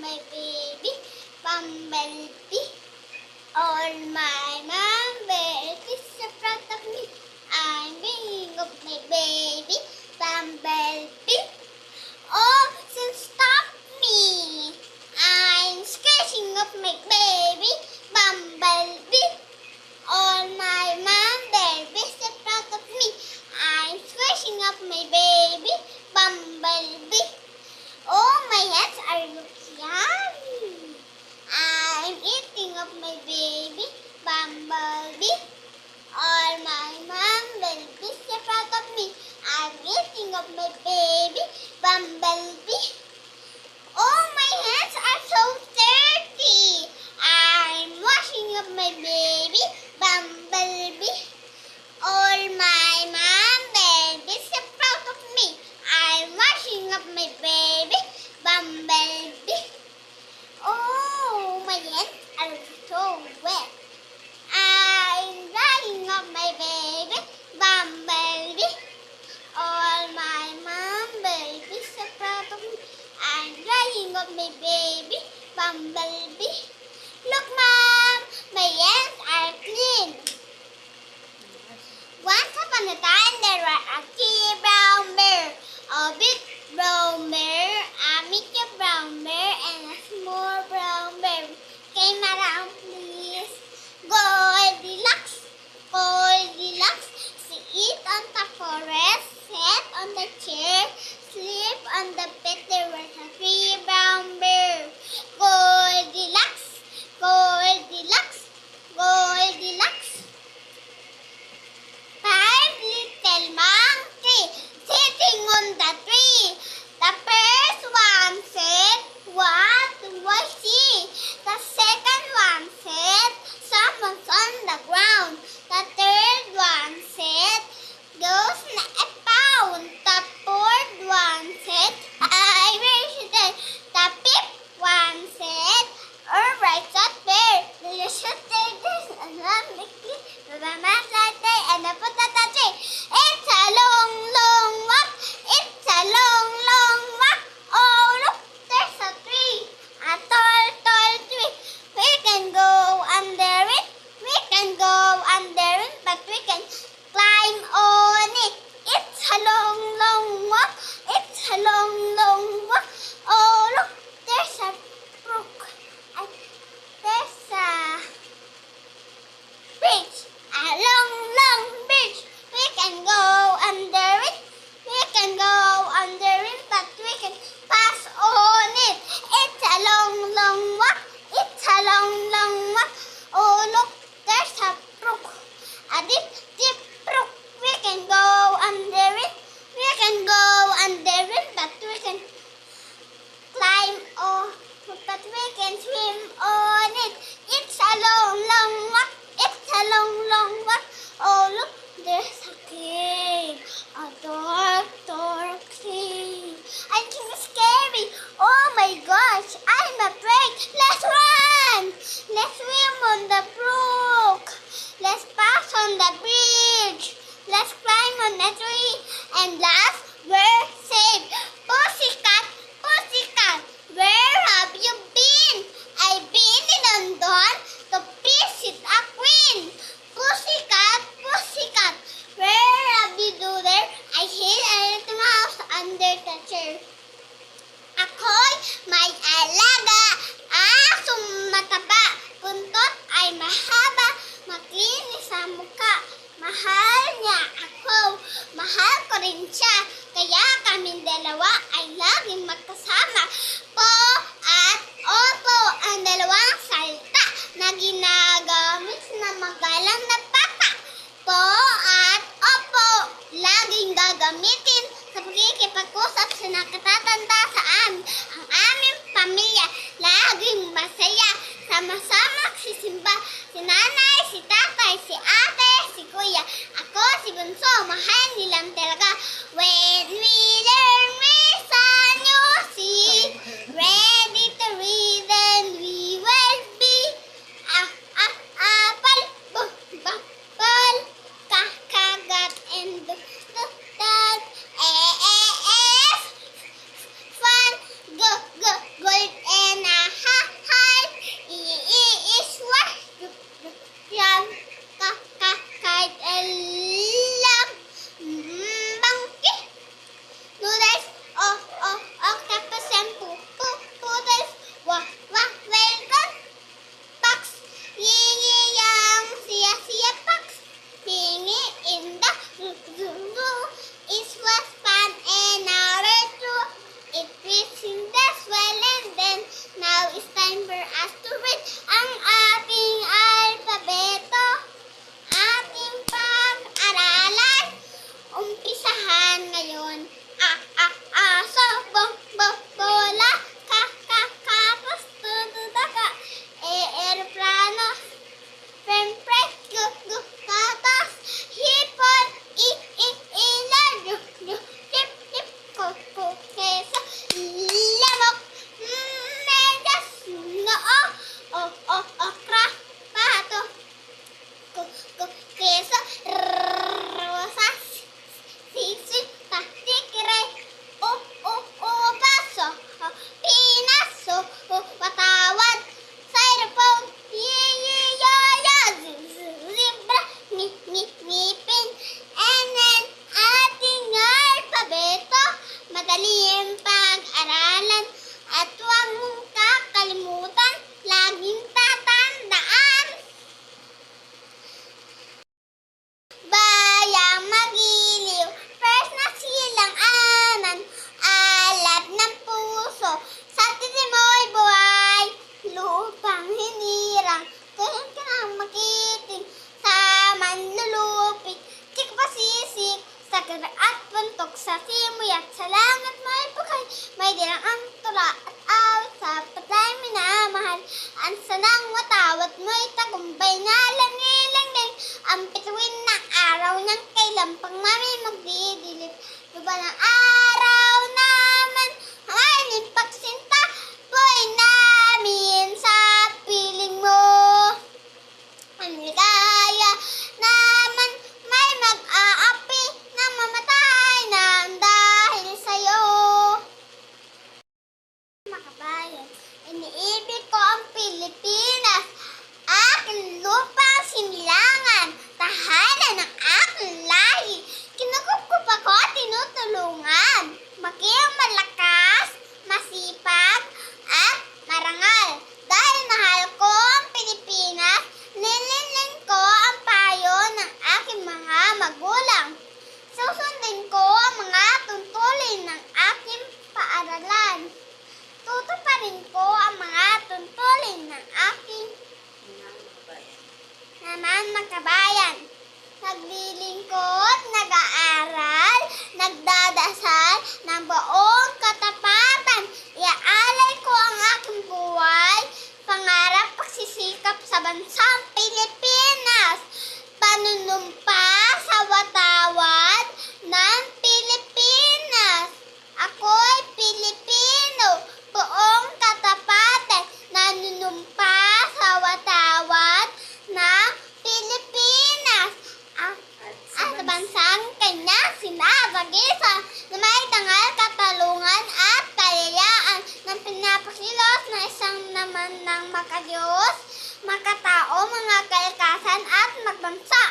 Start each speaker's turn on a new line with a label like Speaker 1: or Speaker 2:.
Speaker 1: my baby bumblebee. All my bumblebees in front of me. I'm bringing up my baby bumblebee. Canary, sing of my baby, bumblebee. Oh, my hands are so dirty. I'm washing up my baby. love me, baby bumblebee. Look, mom, my hands are clean. Once upon a time, there was a kitty brown bear, a big brown bear, a medium brown bear, and a small brown bear. Came around, please. Goldilocks, Goldilocks, she eat on the forest. sin onda from the bridge. Let's climb on the tree and last we're safe. Pussycat, pussycat, where have you been? Mahal niya ako. Mahal ko rin siya. Kaya kaming dalawa ay laging magkasama. Po at opo ang dalawang salita na ginagamit na magalang na papa. Po at opo laging gagamitin sa pagkikipag-usap sa nakatatanda sa. Ang aming pamilya laging masaya. Sama-sama si Simba, si nanay, si tatay, si ate, kuya. Ako si Bunso. Mahal nilang talaga. When we learn Pilipinas, aking lupang sinilangan, tahanan ng aking lahi. Kinukup ako at tinutulungan. Maging malakas, masipag, at marangal. Dahil mahal ko naman magkabayan. Naglilingkod, nag-aaral, nagdadasal ng buong katapatan. Iaalay ko ang aking buhay, pangarap pagsisikap sa bansang Pilipinas. bansang kanya sinabagi sa na may tangal kapalungan at kalayaan ng pinapakilos na isang naman ng makadiyos, makatao, mga kalikasan at magbansa.